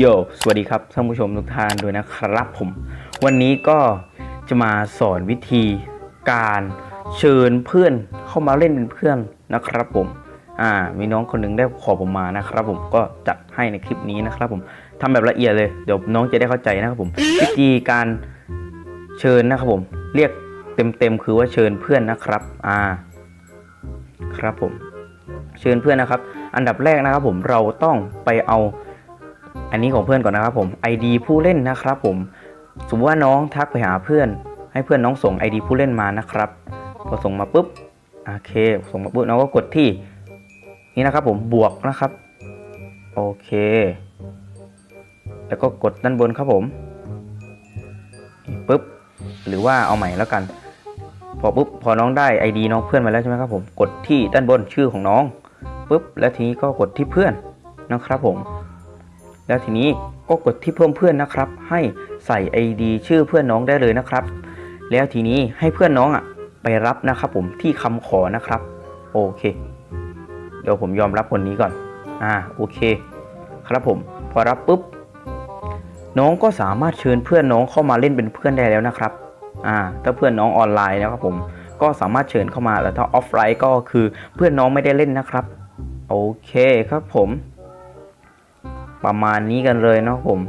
โย สวัสดีครับท่านผู้ชมทุกท่านด้วยนะครับผม วันนี้ก็จะมาสอนวิธีการเชิญเพื่อนเข้ามาเล่นเป็นเพื่อนนะครับผม อ่า มีน้องคนหนึ่งได้ขอผมมานะครับผม ก็จัดให้ในคลิปนี้นะครับผมทำแบบละเอียดเลย เดี๋ยวน้องจะได้เข้าใจนะครับผม วิธีการเชิญนะครับผม เรียกเต็มๆคือว่าเชิญเพื่อนนะครับ อ่า ครับผม เชิญเพื่อนนะครับ อันดับแรกนะครับผม เราต้องไปเอา อันนี้ของเพื่อนก่อนนะครับผม ID ผู้เล่นนะครับผม สมมติว่าน้องทักไปหาเพื่อน ให้เพื่อนน้องส่ง ID ผู้เล่นมานะครับพอส่งมาปุ๊บโอเค ส่งมาปุ๊บน้องก็กดที่นี่นะครับผมบวกนะครับโอเค แล้วก็กดด้านบนครับผมปุ๊บหรือว่าเอาใหม่แล้วกัน พอปุ๊บพอน้องได้ ID น้องเพื่อนมาแล้วใช่ไหมครับผมกดที่ด้านบนชื่อของน้องปุ๊บแล้วทีนี้ก็กดที่เพื่อนนะครับผม แล้วทีนี้ก็กดที่เพิ่มเพื่อนนะครับ ให้ใส่ ID ชื่อเพื่อนน้องได้เลยนะครับ แล้วทีนี้ให้เพื่อนน้องอะไปรับนะครับผมที่คำขอนะครับโอเค เดี๋ยวผมยอมรับคนนี้ก่อนอ่าโอเค ครับผมพอรับปุ๊บน้องก็สามารถเชิญเพื่อนน้องเข้ามาเล่นเป็นเพื่อนได้แล้วนะครับอ่าถ้าเพื่อนน้องออนไลน์นะครับผมก็สามารถเชิญเข้ามาแต่ถ้าออฟไลน์ก็คือเพื่อนน้องไม่ได้เล่นนะครับ โอเคครับผม ประมาณนี้กันเลยเนาะผม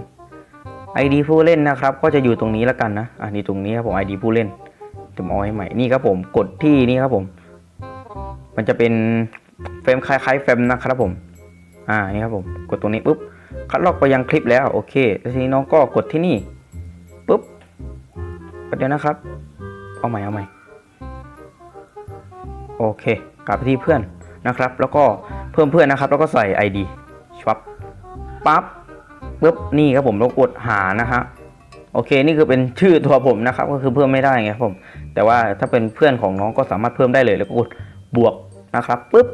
ID ผู้เล่นนะครับ ก็จะอยู่ตรงนี้แล้วกันนะอันนี้ตรงนี้ครับผม ID ผู้เล่นจะเอาให้ใหม่นี่ครับผมกดที่นี่ครับผม มันจะเป็นเฟรมคล้ายๆเฟรมนะครับผม อ่านี่ครับผม กดตรงนี้ปุ๊บคัดลอกไปยังคลิปแล้วโอเคแล้วทีนี้น้องก็กดที่นี่ปุ๊บประเดี๋ยวนะครับ เอาใหม่เอาใหม่โอเค กลับไปที่เพื่อนนะครับ แล้วก็เพิ่มเพื่อนนะครับ แล้วก็ใส่ ID ชับ ปั๊บปุ๊บนี่ครับผมเรากดหานะฮะโอเคนี่คือเป็นชื่อตัวผมนะครับ ก็คือเพิ่มไม่ได้ไงครับผม แต่ว่าถ้าเป็นเพื่อนของน้องก็สามารถเพิ่มได้เลย แล้วก็กดบวกนะครับปุ๊บ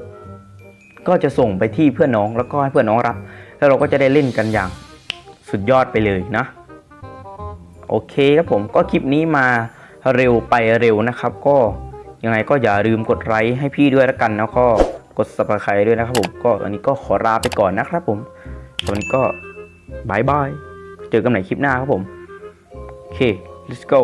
ก็จะส่งไปที่เพื่อนน้องแล้วก็ให้เพื่อนน้องรับ แล้วเราก็จะได้เล่นกันอย่างสุดยอดไปเลยนะ โอเคครับผมก็คลิปนี้มาเร็วไปเร็วนะครับ ก็ยังไงก็อย่าลืมกดไลค์ให้พี่ด้วยแล้วกันแล้วก็กด subscribe ด้วยนะครับผมก็ตอนนี้ก็ขอลาไปก่อนนะครับผม ตอนนี้ก็บายบาย เจอกันใหม่คลิปหน้าครับผม โอเค let's go